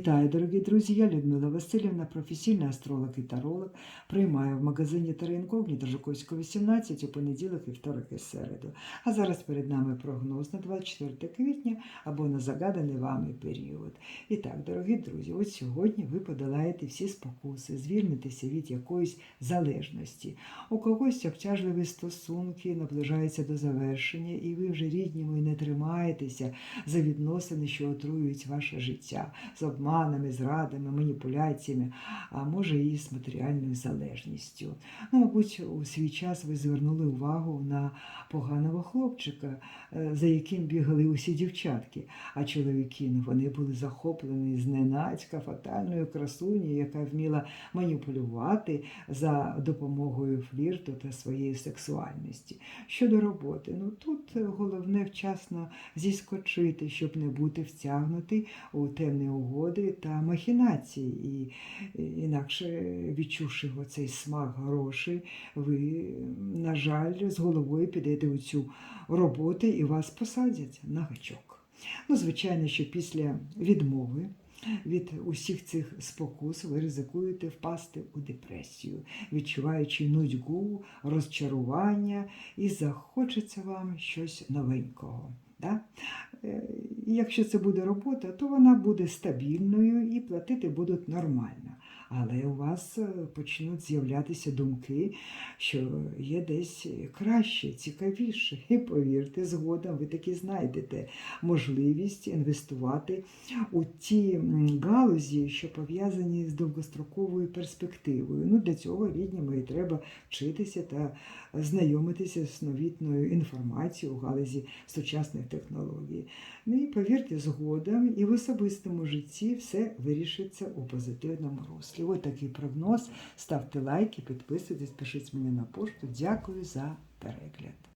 Вітаю, дорогі друзі! Я Людмила Васильівна, професійний астролог і таролог. Приймаю в магазині Таро Інкогніто Жуковського 18 у понеділок, і вівторок і середу. А зараз перед нами прогноз на 24 квітня або на загаданий вами період. І так, дорогі друзі, от сьогодні ви подолаєте всі спокуси, звільнитеся від якоїсь залежності. У когось обтяжливі стосунки наближаються до завершення, і ви вже рідніми і не тримаєтеся за відносини, що отруюють ваше життя з обманами, зрадами, маніпуляціями, а може і з матеріальною залежністю. Ну, мабуть, у свій час ви звернули увагу на поганого хлопчика, е, за яким бігали усі дівчатки, а чоловіки ну, вони були захоплені зненацька фатальною красунею, яка вміла маніпулювати за допомогою флірту та своєї сексуальності. Щодо роботи, ну тут головне вчасно зіскочити, щоб не бути втягнутий у темні угоди та махінації. І і- інакше, відчувши оцей смак грошей, ви, на жаль, з головою підете у цю роботу і вас посадять на гачок. Ну, звичайно, що після відмови від усіх цих спокус ви ризикуєте впасти у депресію, відчуваючи нудьгу, розчарування, і захочеться вам щось новенького. Да? Е, Якщо це буде робота, то вона буде стабільною і платити будуть нормально. Але у вас е, почнуть з'являтися думки, що є десь краще, цікавіше. І повірте, згодом ви таки знайдете можливість інвестувати у ті галузі, що пов'язані з довгостроковою перспективою. Ну, для цього рідніми і треба вчитися та знайомитися з новітною інформацією у галузі сучасних технологій. Ну і повірте, згодом і в особистому житті все вирішиться у позитивному руслі. Ось такий прогноз. Ставте лайки, підписуйтесь, пишіть мені на пошту. Дякую за перегляд.